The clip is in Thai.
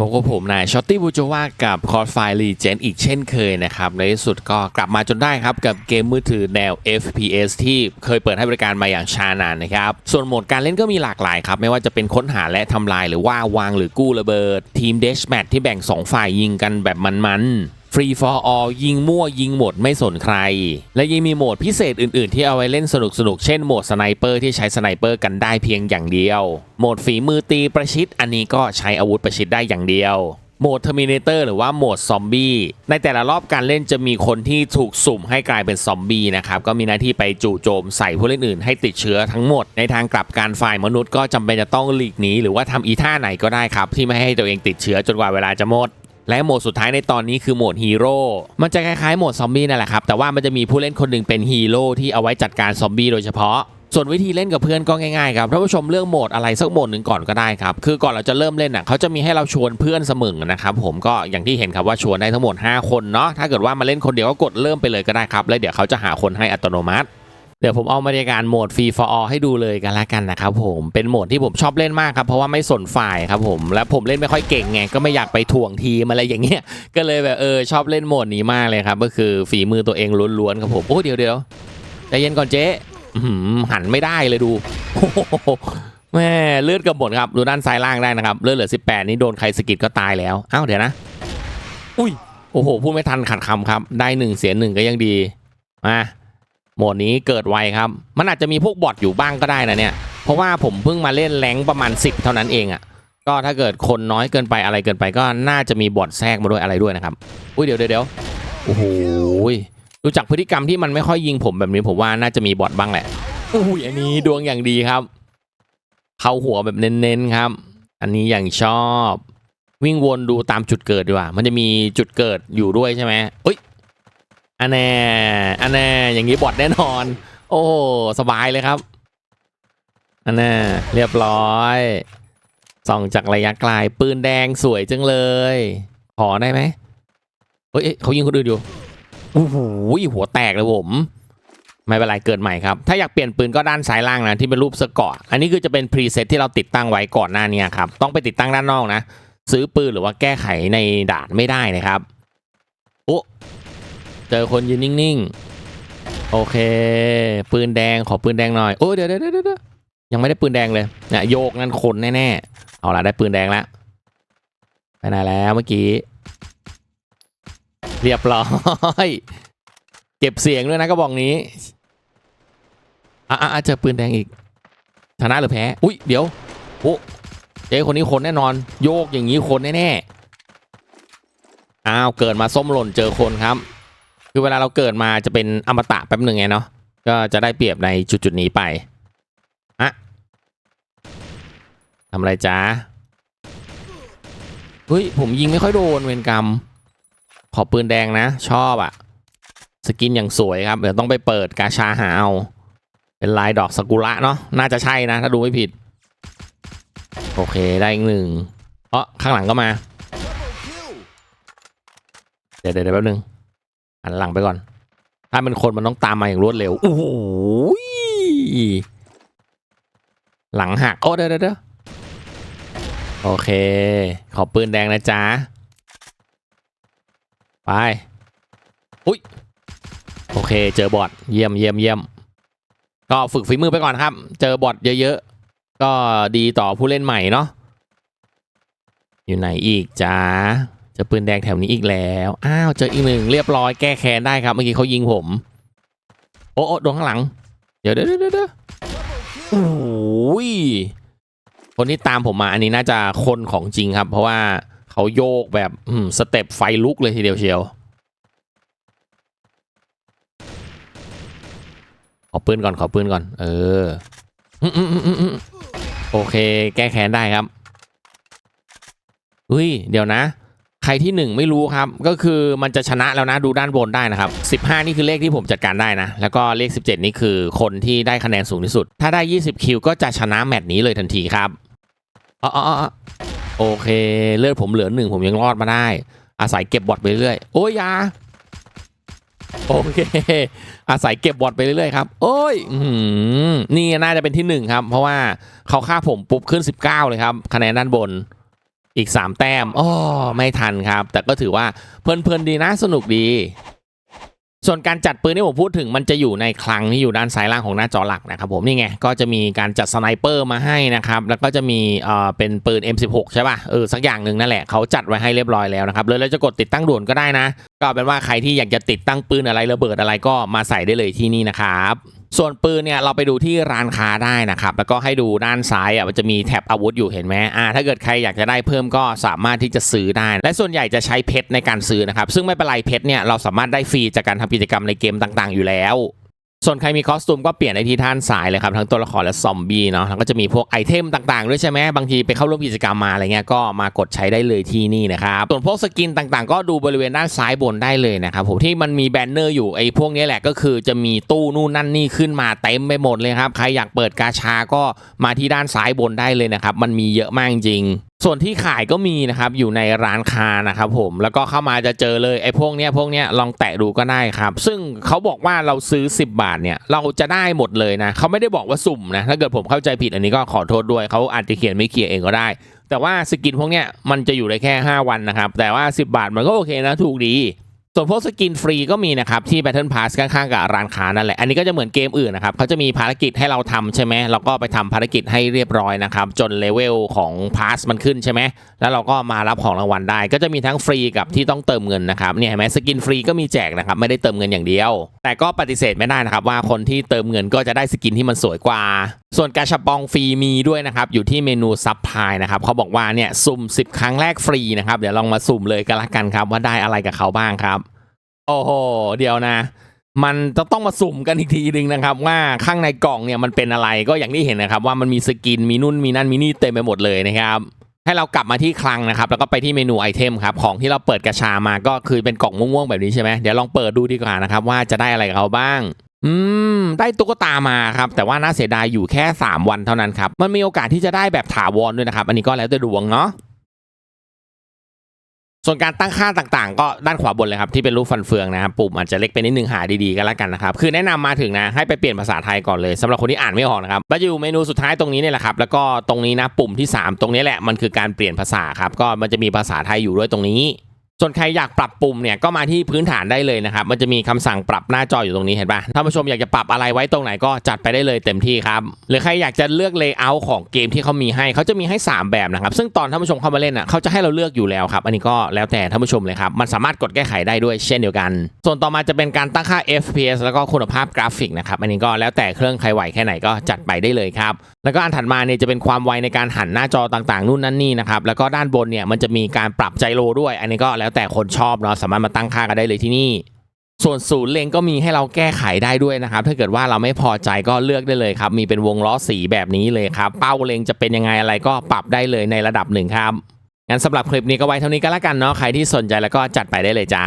พบกับผมนายช็อตตี้บูโจวากับคอร์สไฟลีเจนอีกเช่นเคยนะครับ ในที่สุดก็กลับมาจนได้ครับ กับเกมมือถือแนว FPS ที่เคยเปิดให้บริการมาอย่างชานานนะครับ ส่วนโหมดการเล่นก็มีหลากหลายครับ ไม่ว่าจะเป็นค้นหาและทำลายหรือว่าวางหรือกู้ระเบิด ทีมเดชแมทที่แบ่ง 2 ฝ่ายยิงกันแบบมันๆ ฟรี for all ยิงมั่วยิงหมดไม่สนใคร และยังมีโหมดพิเศษอื่นๆ ที่เอาไว้เล่นสนุกๆเช่นโหมดสไนเปอร์ที่ใช้สไนเปอร์กันได้เพียงอย่างเดียว โหมดฝีมือตีประชิดอันนี้ก็ใช้อาวุธประชิดได้อย่างเดียวโหมด Terminator หรือว่าโหมดซอมบี้ในแต่ละรอบการเล่นจะมีคนที่ถูกสุ่มให้กลายเป็นซอมบี้นะครับก็มีหน้าที่ไปจู่โจมใส่ผู้เล่นอื่นให้ติดเชื้อทั้งหมด ในทางกลับการฝ่ายมนุษย์ก็จำเป็นจะต้องหลีกหนีหรือว่าทำอีท่าไหนก็ได้ครับ ที่ไม่ให้ตัวเองติดเชื้อจนกว่าเวลาจะหมด และโหมดสุดท้ายในตอนนี้คือโหมดฮีโร่มันจะคล้ายๆโหมดซอมบี้นั่นแหละครับแต่ว่ามันจะมีผู้เล่นคนหนึ่งเป็นฮีโร่ที่เอาไว้จัดการซอมบี้โดยเฉพาะส่วนวิธีเล่นกับเพื่อนก็ง่ายๆครับท่านผู้ชมเลือกโหมดอะไรสักโหมดหนึ่งก่อนก็ได้ครับ คือก่อนเราจะเริ่มเล่นอะเขาจะมีให้เราชวนเพื่อนเสมอนะครับผมก็อย่างที่เห็นครับว่าชวนได้ทั้งหมด 5 คนเนาะถ้าเกิดว่ามาเล่นคนเดียวก็กดเริ่มไปเลยก็ได้ครับแล้วเดี๋ยวเขาจะหาคนให้อัตโนมัติ เดี๋ยวผมเอาบรรยากาศโหมดฟรี for all ให้ดูเลยกันละกันนะครับผมเป็นโหมดที่ผมชอบเล่นมากครับเพราะว่าไม่สนฝ่ายครับผมและผมเล่นไม่ค่อยเก่งไงก็ไม่อยากไปถ่วงทีมอะไรอย่างเงี้ยก็เลยแบบเออชอบเล่นโหมดนี้มากเลยครับก็คือฝีมือตัวเองล้วนๆครับผมโอ้เดี๋ยวเดี๋ยวใจเย็นก่อนเจ๊หันไม่ได้เลยดูแม่เลือดกับหมดครับดูด้านซ้ายล่างได้นะครับเลือดเหลือ 18 นี่โดนใครสกิดก็ตายแล้วอ้าวเดี๋ยวนะ อุ้ยโอ้โหพูดไม่ทันขัดคำครับ ได้หนึ่งเสียหนึ่งก็ยังดีมา โหมดนี้เกิดไวครับ มันอาจจะมีพวกบอทอยู่บ้างก็ได้นะเนี่ย เพราะว่าผมเพิ่งมาเล่นแรงประมาณ 10 เท่านั้นเองอะ่ะ ก็ถ้าเกิดคนน้อยเกินไปอะไรเกินไปก็น่าจะมีบอทแทรกมาด้วยอะไรด้วยนะครับ อุ้ยเดี๋ยวเดี๋ยวเดี๋ยวโอ้โหดูจากพฤติกรรมที่มันไม่ค่อยยิงผมแบบนี้ผมว่าน่าจะมีบอทบ้างแหละอุ้ยอันนี้ดวงอย่างดีครับ เข้าหัวแบบเน้นๆครับ อันนี้อย่างชอบ วิ่งวนดูตามจุดเกิดดีกว่า มันจะมีจุดเกิดอยู่ด้วยใช่ไหมเอ้ย อันแน่อันแน่อย่างนี้บอดแน่นอน โอ้สบายเลยครับอันแน่เรียบร้อยส่องจากระยะไกลปืนแดงสวยจังเลย ขอได้ไหมเฮ้ยเขายิงคนอื่นอยู่โอ้โหหัวแตกเลยผมไม่เป็นไรเกิดใหม่ครับ ถ้าอยากเปลี่ยนปืนก็ด้านซ้ายล่างนะที่เป็นรูปสกอร์อันนี้คือจะเป็นพรีเซตที่เราติดตั้งไว้ก่อนหน้านี้ครับ ต้องไปติดตั้งด้านนอกนะ ซื้อปืนหรือว่าแก้ไขในด่านไม่ได้นะครับโอ้ เจอคนยืนนิ่งๆ โอเค ปืนแดงขอปืนแดงหน่อย โอ้เดี๋ยวเดี๋ยวเดี๋ยวยังไม่ได้ปืนแดงเลยเนี่ยโยกนั่นคนแน่ๆ เอาละได้ปืนแดงแล้วไปไหนแล้วเมื่อกี้ เรียบร้อย เก็บเสียงด้วยนะกระบอกนี้อะอะอะเจอปืนแดงอีกชนะหรือแพ้ อุ้ยเดี๋ยวโอ้เจ๊คนนี้คนแน่นอน โยกอย่างนี้คนแน่ๆอ้าวเกิดมาส้มหล่นเจอคนครับ คือเวลาเราเกิดมาจะเป็นอมตะแป๊บหนึ่งไงเนาะก็จะได้เปรียบในจุดๆนี้ไปอะทำอะไรจ๊ะเฮ้ยผมยิงไม่ค่อยโดนเวรกรรม ขอปืนแดงนะ ชอบอะสกินอย่างสวยครับเดี๋ยวต้องไปเปิดกาชาหาเอา เป็นลายดอกสกุระเนาะน่าจะใช่นะ ถ้าดูไม่ผิด โอเคได้อีกหนึ่งเอ๋อข้างหลังก็มา เดี๋ยวเดี๋ยวเดี๋ยวแป๊บนึง หันหลังไปก่อน ถ้าเป็นคนมันต้องตามมาอย่างรวดเร็วโอ้โหหลังหักโอ้เดี๋ยวเดี๋ยวเดี๋ยวโอเค ขอปืนแดงนะจ๊ะ ไป อุ้ย โอเค เจอบอทเยี่ยมเยี่ยมเยี่ยม ก็ฝึกฝีมือไปก่อนครับ เจอบอทเยอะๆ ก็ดีต่อผู้เล่นใหม่เนาะ อยู่ไหนอีกจ้า จอปืนแดงแถวนี้อีกแล้ว อ้าว เจออีกหนึ่งเรียบร้อยแก้แค้นได้ครับ เมื่อกี้เขายิงผม โอ้โอ้โดนข้างหลัง เดี๋ยวเดี๋ยวเดี๋ยวโอ้ยคนที่ตามผมมาอันนี้น่าจะคนของจริงครับ เพราะว่าเขาโยกแบบสเต็ปไฟลุกเลยทีเดียวเชียวขอปืนก่อนขอปืนก่อน เออโอเค แก้แค้นได้ครับอุ้ยเดี๋ยวนะ รที่หนึ่งไม่รู้ครับ ก็คือมันจะชนะแล้วนะดูด้านบนได้นะครับ 15 นี่คือเลขที่ผมจัดการได้นะ แล้วก็เลข 17 นี่คือคนที่ได้คะแนนสูงที่สุด ถ้าได้ 20 คิวก็จะชนะแมตช์นี้เลยทันทีครับอ๋ออโอเค เลือดผมเหลือหนึ่งผมยังรอดมาได้ อาศัยเก็บบอทไปเรื่อยโอ้ยยาโอเค อาศัยเก็บบอทไปเรื่อยๆครับ โอ้ยอนี่น่าจะเป็นที่หนึ่งครับ เพราะว่าเขาฆ่าผมปุ๊บขึ้น 19 เลยครับ คะแนนด้านบน อีก 3 แต้มอ้อไม่ทันครับ แต่ก็ถือว่าเพลินๆดีนะสนุกดี ส่วนการจัดปืนที่ผมพูดถึงมันจะอยู่ในคลังที่อยู่ด้านซ้ายล่างของหน้าจอหลักนะครับผมนี่ไงก็จะมีการจัดสไนเปอร์มาให้นะครับ แล้วก็จะมีเอ่อเป็นปืน M16 ใช่ป่ะเออสักอย่างหนึ่งนั่นแหละเขาจัดไว้ให้เรียบร้อยแล้วนะครับเลยเราจะกดติดตั้งด่วนก็ได้นะ ก็เอาเป็นว่าใครที่อยากจะติดตั้งปืนอะไรระเบิดอะไรก็มาใส่ได้เลยที่นี่นะครับ ส่วนปืนเนี่ยเราไปดูที่ร้านค้าได้นะครับ แล้วก็ให้ดูด้านซ้ายอะมันจะมีแท็บอาวุธอยู่เห็นไหมอ่าถ้าเกิดใครอยากจะได้เพิ่มก็สามารถที่จะซื้อได้ และส่วนใหญ่จะใช้เพชรในการซื้อนะครับ ซึ่งไม่เป็นไรเพชรเนี่ยเราสามารถได้ฟรีจากการทำกิจกรรมในเกมต่างๆ อยู่แล้ว ส่วนใครมีคอสตูมก็เปลี่ยนในที่ท่านสายเลยครับ ทั้งตัวละครและซอมบี้เนาะแล้วก็จะมีพวกไอเทมต่างๆ ด้วยใช่ไหมบางทีไปเข้าร่วมกิจกรรมมาอะไรเงี้ยก็มากดใช้ได้เลยที่นี่นะครับ ส่วนพวกสกินต่างๆ ก็ดูบริเวณด้านซ้ายบนได้เลยนะครับผมที่มันมีแบนเนอร์อยู่ไอพวกนี้แหละก็คือจะมีตู้นู่นนั่นนี่ขึ้นมาเต็มไปหมดเลยครับใครอยากเปิดกาชาก็มาที่ด้านซ้ายบนได้เลยนะครับมันมีเยอะมากจริง ส่วนที่ขายก็มีนะครับอยู่ในร้านค้านะครับผมแล้วก็เข้ามาจะเจอเลยไอ้พวกเนี้ยพวกเนี้ยลองแตะดูก็ได้ครับ ซึ่งเขาบอกว่าเราซื้อ 10 บาทเนี่ยเราจะได้หมดเลยนะเขาไม่ได้บอกว่าสุ่มนะถ้าเกิดผมเข้าใจผิดอันนี้ก็ขอโทษด้วยเขาอาจจะเขียนไม่เขียนเองก็ได้ แต่ว่าสกินพวกเนี้ยมันจะอยู่ได้แค่ 5 วันนะครับแต่ว่า 10 บาทมันก็โอเคนะถูกดี ส่วนพวกสกินฟรีก็มีนะครับที่ Battle Pass ข้างๆกับร้านค้านั่นแหละ อันนี้ก็จะเหมือนเกมอื่นนะครับเขาจะมีภารกิจให้เราทำใช่ไหมเราก็ไปทำภารกิจให้เรียบร้อยนะครับจนเลเวลของ Pass มันขึ้นใช่ไหมแล้วเราก็มารับของรางวัลได้ ก็จะมีทั้งฟรีกับที่ต้องเติมเงินนะครับเนี่ยเห็นไหมสกินฟรีก็มีแจกนะครับไม่ได้เติมเงินอย่างเดียว แต่ก็ปฏิเสธไม่ได้นะครับว่าคนที่เติมเงินก็จะได้สกินที่มันสวยกว่า ส่วนกาชาปองฟรีมีด้วยนะครับอยู่ที่เมนูซับพลายนะครับเขาบอกว่าเนี่ยสุ่ม 10 ครั้งแรกฟรีนะครับเดี๋ยวลองมาสุ่มเลยกันละกันครับว่าได้อะไรกับเขาบ้างครับ โอ้โหเดี๋ยวนะ มันจะต้องมาสุ่มกันอีกทีหนึ่งนะครับ ว่าข้างในกล่องเนี่ยมันเป็นอะไรก็อย่างที่เห็นนะครับ ว่ามันมีสกินมีนุ่นมีนั่นมีนี่เต็มไปหมดเลยนะครับให้เรากลับมาที่คลังนะครับ แล้วก็ไปที่เมนูไอเทมครับของที่เราเปิดกระชามาก็คือเป็นกล่องม่วงๆแบบนี้ใช่ไหมเดี๋ยวลองเปิดดูดีกว่านะครับ ว่าจะได้อะไรกับเขาบ้าง อืม ได้ตุ๊กตามาครับ แต่ว่าน่าเสียดายอยู่แค่ 3 วันเท่านั้นครับ มันมีโอกาสที่จะได้แบบถาวรด้วยนะครับ อันนี้ก็แล้วแต่ดวงเนาะ ส่วนการตั้งค่าต่างๆ ก็ด้านขวาบนเลยครับที่เป็นรูปฟันเฟืองนะครับปุ่มอาจจะเล็กไปนิดนึงหาดีๆกันแล้วกันนะครับคือแนะนำมาถึงนะให้ไปเปลี่ยนภาษาไทยก่อนเลยสำหรับคนที่อ่านไม่ออกนะครับมาอยู่เมนูสุดท้ายตรงนี้เนี่ยแหละครับแล้วก็ตรงนี้นะปุ่มที่ 3 ตรงนี้แหละมันคือการเปลี่ยนภาษาครับก็มันจะมีภาษาไทยอยู่ด้วยตรงนี้ ส่วนใครอยากปรับปุ่มเนี่ยก็มาที่พื้นฐานได้เลยนะครับ มันจะมีคำสั่งปรับหน้าจออยู่ตรงนี้เห็นปะท่านผู้ชมอยากจะปรับอะไรไว้ตรงไหนก็จัดไปได้เลยเต็มที่ครับ หรือใครอยากจะเลือกเลเยอร์ของเกมที่เขามีให้เขาจะมีให้ 3 แบบนะครับ ซึ่งตอนท่านผู้ชมเข้ามาเล่นอะเขาจะให้เราเลือกอยู่แล้วครับ อันนี้ก็แล้วแต่ท่านผู้ชมเลยครับ มันสามารถกดแก้ไขได้ด้วยเช่นเดียวกัน ส่วนต่อมาจะเป็นการตั้งค่า FPS แล้วก็คุณภาพกราฟิกนะครับ อันนี้ก็แล้วแต่เครื่องใครไหวแค่ไหนก็จัดไปได้เลยครับ แล้วก็อันถัดมาเนี่ยจะเป็นความไวในการหันหน้าจอต่างๆนู่นนั่นนี่นะครับ แล้วก็ด้านบนเนี่ยมันจะมีการปรับไจโรด้วย อันนี้ก็แล้วแต่คนชอบเนาะสามารถมาตั้งค่ากันได้เลยที่นี่ ส่วนศูนย์เลงก็มีให้เราแก้ไขได้ด้วยนะครับ ถ้าเกิดว่าเราไม่พอใจก็เลือกได้เลยครับ มีเป็นวงล้อสีแบบนี้เลยครับ เป้าเลงจะเป็นยังไงอะไรก็ปรับได้เลยในระดับหนึ่งครับงั้นสำหรับคลิปนี้ก็ไว้เท่านี้ก็แล้วกันเนาะใครที่สนใจแล้วก็จัดไปได้เลยจ้า